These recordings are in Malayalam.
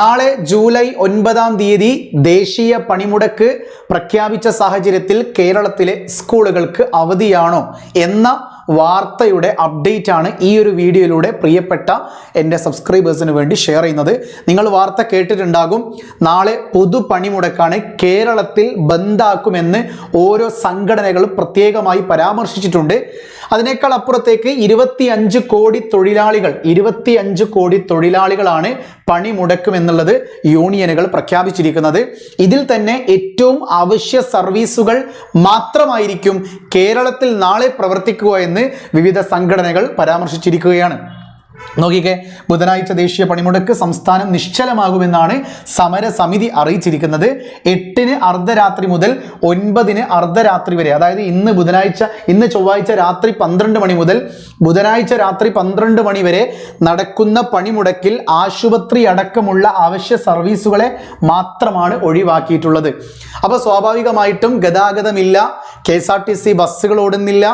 നാളെ ജൂലൈ ഒൻപതാം തീയതി ദേശീയ പണിമുടക്ക് പ്രഖ്യാപിച്ച സാഹചര്യത്തിൽ കേരളത്തിലെ സ്കൂളുകൾക്ക് അവധിയാണോ എന്ന വാർത്തയുടെ അപ്ഡേറ്റ് ആണ് ഈ ഒരു വീഡിയോയിലൂടെ പ്രിയപ്പെട്ട എന്റെ സബ്സ്ക്രൈബേഴ്സിന് വേണ്ടി ഷെയർ ചെയ്യുന്നത്. നിങ്ങൾ വാർത്ത കേട്ടിട്ടുണ്ടാകും. നാളെ പൊതു പണിമുടക്കാണ് കേരളത്തിൽ ബന്ദാക്കുമെന്ന് ഓരോ സംഘടനകളും പ്രത്യേകമായി പരാമർശിച്ചിട്ടുണ്ട്. അതിനേക്കാൾ അപ്പുറത്തേക്ക് ഇരുപത്തിയഞ്ച് കോടി തൊഴിലാളികൾ ഇരുപത്തിയഞ്ച് കോടി തൊഴിലാളികളാണ് പണിമുടക്കുമെന്നുള്ളത് യൂണിയനുകൾ പ്രഖ്യാപിച്ചിരിക്കുന്നത്. ഇതിൽ തന്നെ ഏറ്റവും അവശ്യ സർവീസുകൾ മാത്രമായിരിക്കും കേരളത്തിൽ നാളെ പ്രവർത്തിക്കുക എന്ന് വിവിധ സംഘടനകൾ പരാമർശിച്ചിരിക്കുകയാണ്. നോക്കിക്കേ ബുധനാഴ്ച ദേശീയ പണിമുടക്ക് സംസ്ഥാനം നിശ്ചലമാകുമെന്നാണ് സമരസമിതി അറിയിച്ചിരിക്കുന്നത്. എട്ടിന് അർദ്ധരാത്രി മുതൽ ഒൻപതിന് അർദ്ധരാത്രി വരെ അതായത് ഇന്ന് ബുധനാഴ്ച ഇന്ന് ചൊവ്വാഴ്ച രാത്രി പന്ത്രണ്ട് മണി മുതൽ ബുധനാഴ്ച രാത്രി പന്ത്രണ്ട് മണി വരെ നടക്കുന്ന പണിമുടക്കിൽ ആശുപത്രി അടക്കമുള്ള അവശ്യ സർവീസുകളെ മാത്രമാണ് ഒഴിവാക്കിയിട്ടുള്ളത്. അപ്പോൾ സ്വാഭാവികമായിട്ടും ഗതാഗതമില്ല K S R T C ബസ്സുകൾ ഓടുന്നില്ല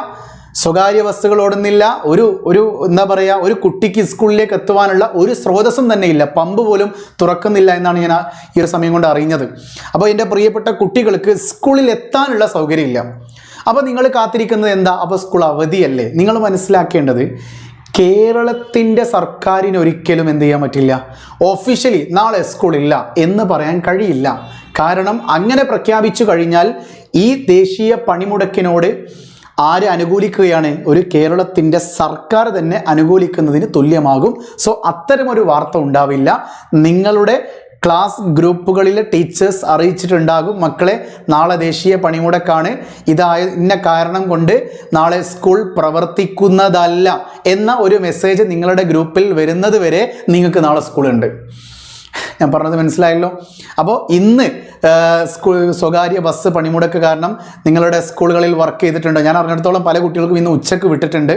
സ്വകാര്യ ബസ്സുകൾ ഓടുന്നില്ല ഒരു ഒരു എന്താ പറയുക ഒരു കുട്ടിക്ക് സ്കൂളിലേക്ക് എത്തുവാനുള്ള ഒരു സ്രോതസ്സും തന്നെ ഇല്ല. പമ്പ് പോലും തുറക്കുന്നില്ല എന്നാണ് ഞാൻ ഈ ഒരു സമയം കൊണ്ട് അറിഞ്ഞത്. അപ്പോൾ എന്റെ പ്രിയപ്പെട്ട കുട്ടികൾക്ക് സ്കൂളിൽ എത്താനുള്ള സൗകര്യമില്ല അപ്പോൾ നിങ്ങൾ കാത്തിരിക്കുന്നത് എന്താ? അപ്പോൾ സ്കൂൾ അവധിയല്ലേ? നിങ്ങൾ മനസ്സിലാക്കേണ്ടത് കേരളത്തിന്റെ സർക്കാരിന് ഒരിക്കലും എന്ത് ചെയ്യാൻ പറ്റില്ല. ഒഫീഷ്യലി നാളെ സ്കൂളില്ല എന്ന് പറയാൻ കഴിയില്ല. കാരണം അങ്ങനെ പ്രഖ്യാപിച്ചു കഴിഞ്ഞാൽ ഈ ദേശീയ പണിമുടക്കിനോട് ആര് അനുകൂലിക്കുകയാണ്? ഒരു കേരളത്തിന്റെ സർക്കാർ തന്നെ അനുകൂലിക്കുന്നതിന് തുല്യമാകും. സോ അത്തരമൊരു വാർത്ത ഉണ്ടാവില്ല. നിങ്ങളുടെ ക്ലാസ് ഗ്രൂപ്പുകളിലെ ടീച്ചേഴ്സ് അറിയിച്ചിട്ടുണ്ടാകും. മക്കളെ നാളെ ദേശീയ പണിമുടക്കാണ്. ഇതായ ഇന്ന കാരണം കൊണ്ട് നാളെ സ്കൂൾ പ്രവർത്തിക്കുന്നതല്ല എന്ന ഒരു മെസ്സേജ് നിങ്ങളുടെ ഗ്രൂപ്പിൽ വരുന്നത് വരെ നിങ്ങൾക്ക് നാളെ സ്കൂളുണ്ട്. ഞാൻ പറഞ്ഞത് മനസ്സിലായല്ലോ? അപ്പോൾ ഇന്ന് സ്കൂൾ സ്വകാര്യ ബസ് പണിമുടക്ക് കാരണം നിങ്ങളുടെ സ്കൂളുകളിൽ വർക്ക് ചെയ്തിട്ടുണ്ട്? ഞാൻ അറിഞ്ഞിടത്തോളം പല കുട്ടികൾക്കും ഇന്ന് ഉച്ചയ്ക്ക് വിട്ടിട്ടുണ്ട്.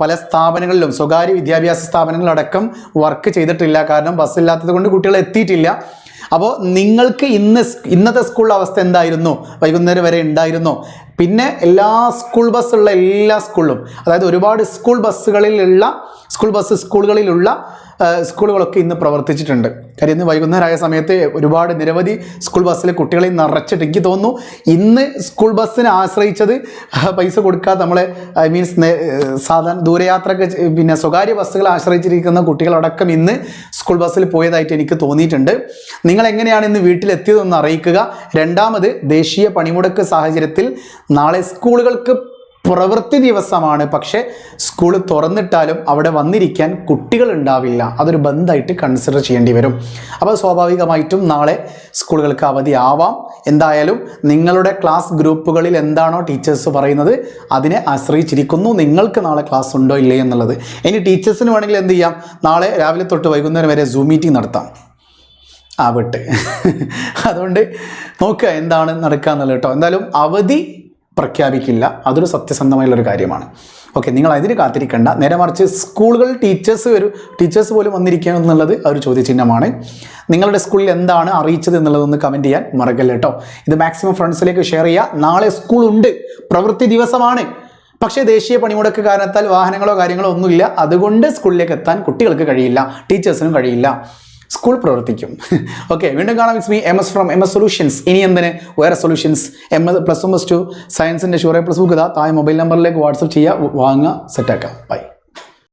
പല സ്ഥാപനങ്ങളിലും സ്വകാര്യ വിദ്യാഭ്യാസ സ്ഥാപനങ്ങളടക്കം വർക്ക് ചെയ്തിട്ടില്ല. കാരണം ബസ് ഇല്ലാത്തത് കൊണ്ട് കുട്ടികൾ എത്തിയിട്ടില്ല. അപ്പോൾ നിങ്ങൾക്ക് ഇന്ന് ഇന്നത്തെ സ്കൂളിലെ അവസ്ഥ എന്തായിരുന്നു? വൈകുന്നേരം വരെ ഉണ്ടായിരുന്നോ? പിന്നെ എല്ലാ സ്കൂൾ ബസ്സുള്ള എല്ലാ സ്കൂളിലും അതായത് ഒരുപാട് സ്കൂൾ ബസ്സുകളിലുള്ള സ്കൂൾ ബസ് സ്കൂളുകളിലുള്ള സ്കൂളുകളൊക്കെ ഇന്ന് പ്രവർത്തിച്ചിട്ടുണ്ട്. കാര്യം ഇന്ന് വൈകുന്നേരമായ സമയത്ത് ഒരുപാട് നിരവധി സ്കൂൾ ബസ്സിലെ കുട്ടികളെ നിറച്ചിട്ട് എനിക്ക് തോന്നുന്നു ഇന്ന് സ്കൂൾ ബസ്സിനെ ആശ്രയിച്ചത് പൈസ കൊടുക്കാതെ നമ്മളെ ഐ മീൻസ് സാധാരണ ദൂരയാത്രക്ക് പിന്നെ സ്വകാര്യ ബസ്സുകളെ ആശ്രയിച്ചിരിക്കുന്ന കുട്ടികളടക്കം ഇന്ന് സ്കൂൾ ബസ്സിൽ പോയതായിട്ട് എനിക്ക് തോന്നിയിട്ടുണ്ട്. നിങ്ങൾ എങ്ങനെയാണ് ഇന്ന് വീട്ടിലെത്തിയതെന്ന് അറിയിക്കുക. രണ്ടാമത് ദേശീയ പണിമുടക്ക് സാഹചര്യത്തിൽ നാളെ സ്കൂളുകൾക്ക് പ്രവൃത്തി ദിവസമാണ്. പക്ഷേ സ്കൂൾ തുറന്നിട്ടാലും അവിടെ വന്നിരിക്കാൻ കുട്ടികൾ ഉണ്ടാവില്ല. അതൊരു ബന്ധമായിട്ട് കൺസിഡർ ചെയ്യേണ്ടി വരും. അപ്പോൾ സ്വാഭാവികമായിട്ടും നാളെ സ്കൂളുകൾക്ക് അവധി ആവാം. എന്തായാലും നിങ്ങളുടെ ക്ലാസ് ഗ്രൂപ്പുകളിൽ എന്താണോ ടീച്ചേഴ്സ് പറയുന്നത് അതിനെ ആശ്രയിച്ചിരിക്കുന്നു. നിങ്ങൾക്ക് നാളെ ക്ലാസ് ഉണ്ടോ ഇല്ലേ എന്നുള്ളത്. ഇനി ടീച്ചേഴ്സിന് വേണമെങ്കിൽ എന്ത് ചെയ്യാം? നാളെ രാവിലെ തൊട്ട് വൈകുന്നേരം വരെ സൂം മീറ്റിംഗ് നടത്താം. ആവട്ടെ അതുകൊണ്ട് നോക്കുക എന്താണ് നടക്കുക എന്നുള്ളത് കേട്ടോ. എന്തായാലും അവധി പ്രഖ്യാപിക്കില്ല. അതൊരു സത്യസന്ധമായുള്ളൊരു കാര്യമാണ്. ഓക്കെ നിങ്ങൾ അതിന് കാത്തിരിക്കേണ്ട. നേരെ മറിച്ച് സ്കൂളുകൾ ടീച്ചേഴ്സ് വരും ടീച്ചേഴ്സ് പോലും വന്നിരിക്കുക എന്നുള്ളത് ഒരു ചോദ്യചിഹ്നമാണ്. നിങ്ങളുടെ സ്കൂളിൽ എന്താണ് അറിയിച്ചത് എന്നുള്ളതൊന്ന് കമന്റ് ചെയ്യാൻ മറക്കല്ല കേട്ടോ ഇത് മാക്സിമം ഫ്രണ്ട്സിലേക്ക് ഷെയർ ചെയ്യുക. നാളെ സ്കൂളുണ്ട്. പ്രവൃത്തി ദിവസമാണ്. പക്ഷേ ദേശീയ പണിമുടക്ക് കാരണത്താൽ വാഹനങ്ങളോ കാര്യങ്ങളോ ഒന്നുമില്ല. അതുകൊണ്ട് സ്കൂളിലേക്ക് എത്താൻ കുട്ടികൾക്ക് കഴിയില്ല. ടീച്ചേഴ്സിനും കഴിയില്ല. സ്കൂൾ പ്രവർത്തിക്കും. ഓക്കെ വീണ്ടും കാണാം it's me M S from M S solutions ഇനി എന്തിന്? വേറെ solutions M S plus one plus two സയൻസിന്റെ ഷുറേ പ്ലസ് ബുക്ക് താഴെ മൊബൈൽ നമ്പറിലേക്ക് വാട്സപ്പ് ചെയ്യുക വാങ്ങുക സെറ്റാക്കാം ബൈ